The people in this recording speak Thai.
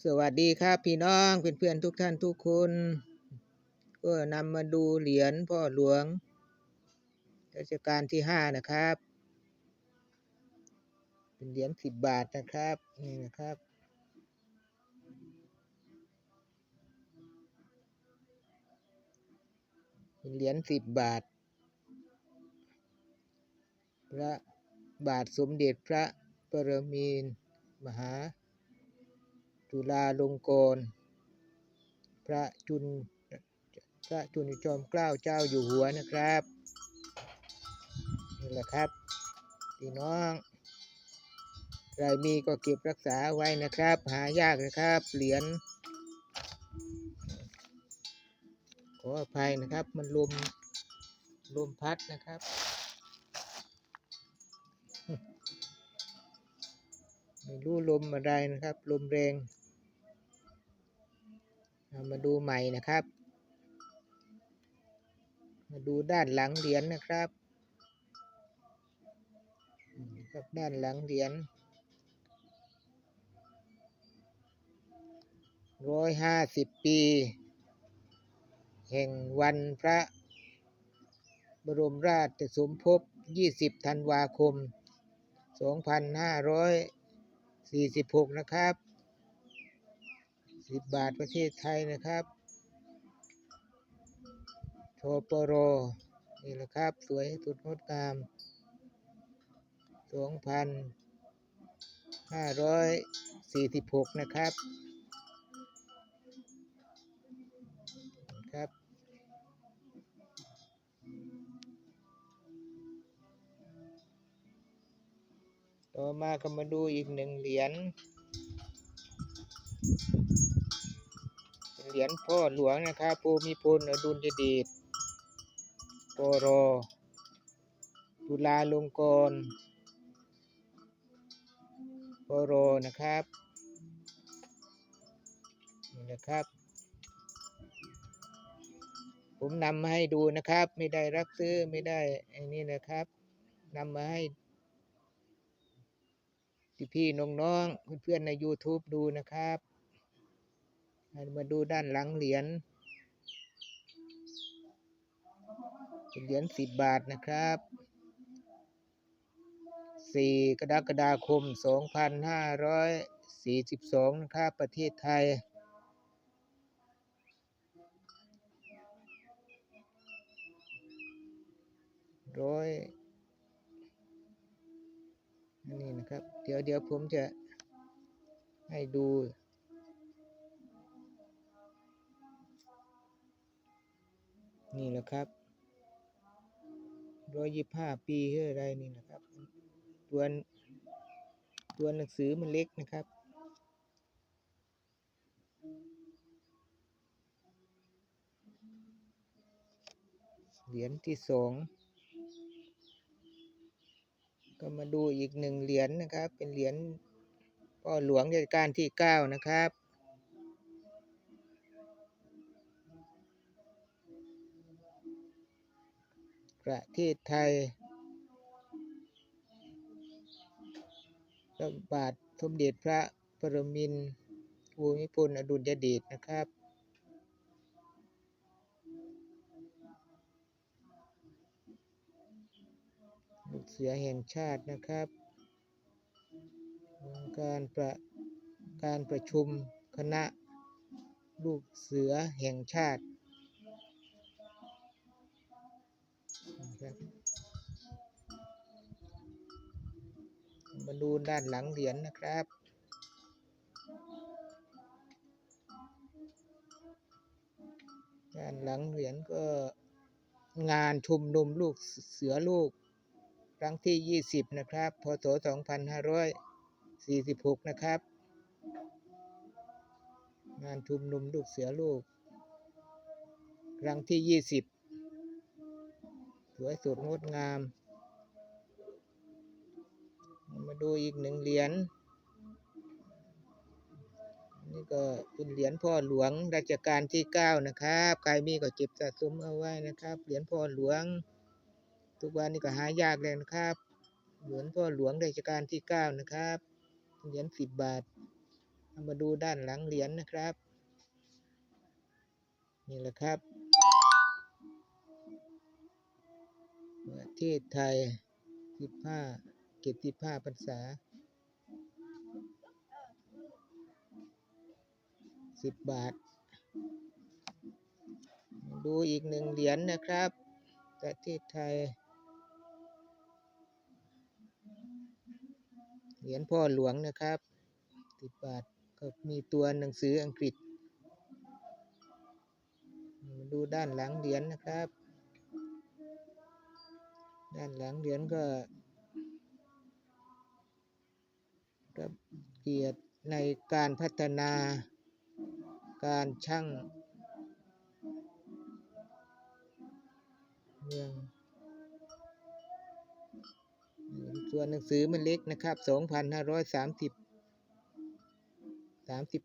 สวัสดีครับพี่น้องเพื่อนๆทุกท่านทุกคน ก็นำมาดูเหรียญพ่อหลวงรัชกาลที่ห้านะครับ เป็นเหรียญสิบบาทนะครับ นี่นะครับเป็นเหรียญสิบบาท พระบาทสมเด็จพระปรมินมหา จุฬาลงกรณ์พระจุลพระจุลจอมเกล้าเจ้าอยู่หัวนะครับนี่แหละครับพี่น้องใครมีก็เก็บรักษาไว้นะครับ หายากนะครับ เหรียญขออภัยนะครับ มันลมลมพัดนะครับไม่รู้ลมอะไรนะครับ ลมแรง เอามาดูใหม่นะครับ มาดูด้านหลังเหรียญนะครับครับด้านหลังเหรียญร้อยห้าสิบปี แห่งวันพระบรมราชสมภพ 20 ธันวาคม 2546 นะครับ 10บาทประเทศไทยนะครับโทปโร นี่แหละครับ สวยสุดงดงาม2,546นะครับครับต่อมาก็มาดูอีกหนึ่งเหรียญ เหรียญพ่อหลวงนะครับภูมิพลอดุลยเดชปรจุฬาลงกรณ์ปรนะครับนี่นะครับ ผมนำมาให้ดูนะครับ ไม่ได้รับซื้อไม่ได้ไอ้นี่นะครับนำมาให้พี่ๆน้องๆเพื่อนๆใน YouTube ดูนะครับ มาดูด้านหลังเหรียญเป็นเหรียญสิบบาทนะครับสี่กรกฎาคมสองพันห้าร้อยสี่สิบสองนะครับประเทศไทยร้อยนี่นะครับ เดี๋ยวเดี๋ยวผมจะให้ดู นี่แหละครับร้อยยี่ห้าปีเฮ้ยอะไรนี่นะครับ ตัวตัวหนังสือมันเล็กนะครับ เหรียญที่สองก็มาดูอีกหนึ่งเหรียญนะครับ เป็นเหรียญพ่อหลวงรัชกาลที่เก้านะครับ ประเทศไทยพระบาทสมเด็จพระปรมินทรภูมิพลอดุลยเดชนะครับ ลูกเสือแห่งชาตินะครับ การประการประชุมคณะลูกเสือแห่งชาติ ครับมาดูด้านหลังเหรียญนะครับ ด้านหลังเหรียญก็งานชุมนุมลูกเสือลูก ครั้งที่ 20 นะครับ พศ 2546 นะครับ งานชุมนุมลูกเสือลูก ครั้งที่ 20 สวยสดงดงาม มาดูอีกหนึ่งเหรียญนี่ก็เป็นเหรียญพ่อหลวงรัชกาลที่9นะครับ ใครมีก็เก็บสะสมเอาไว้นะครับ เหรียญพ่อหลวง ทุกวันนี้ก็หายากเลยนะครับ เหรียญพ่อหลวงรัชกาลที่9นะครับ เหรียญ10บบาทามาดูด้านหลังเหรียญนะครับ นี่แหละครับ ประเทศไทย 15 เก็บ15พรรษา 10 บาท ดูอีกหนึ่งเหรียญนะครับ ประเทศไทย เหรียญพ่อหลวงนะครับ 10 บาท ก็มีตัวหนังสืออังกฤษ ดูด้านหลังเหรียญนะครับ ด้านหลังเหรียญก็รับเกียรติในการพัฒนาการช่างเมืองส่วนหนังสือมันเล็กนะครับ 2,530 30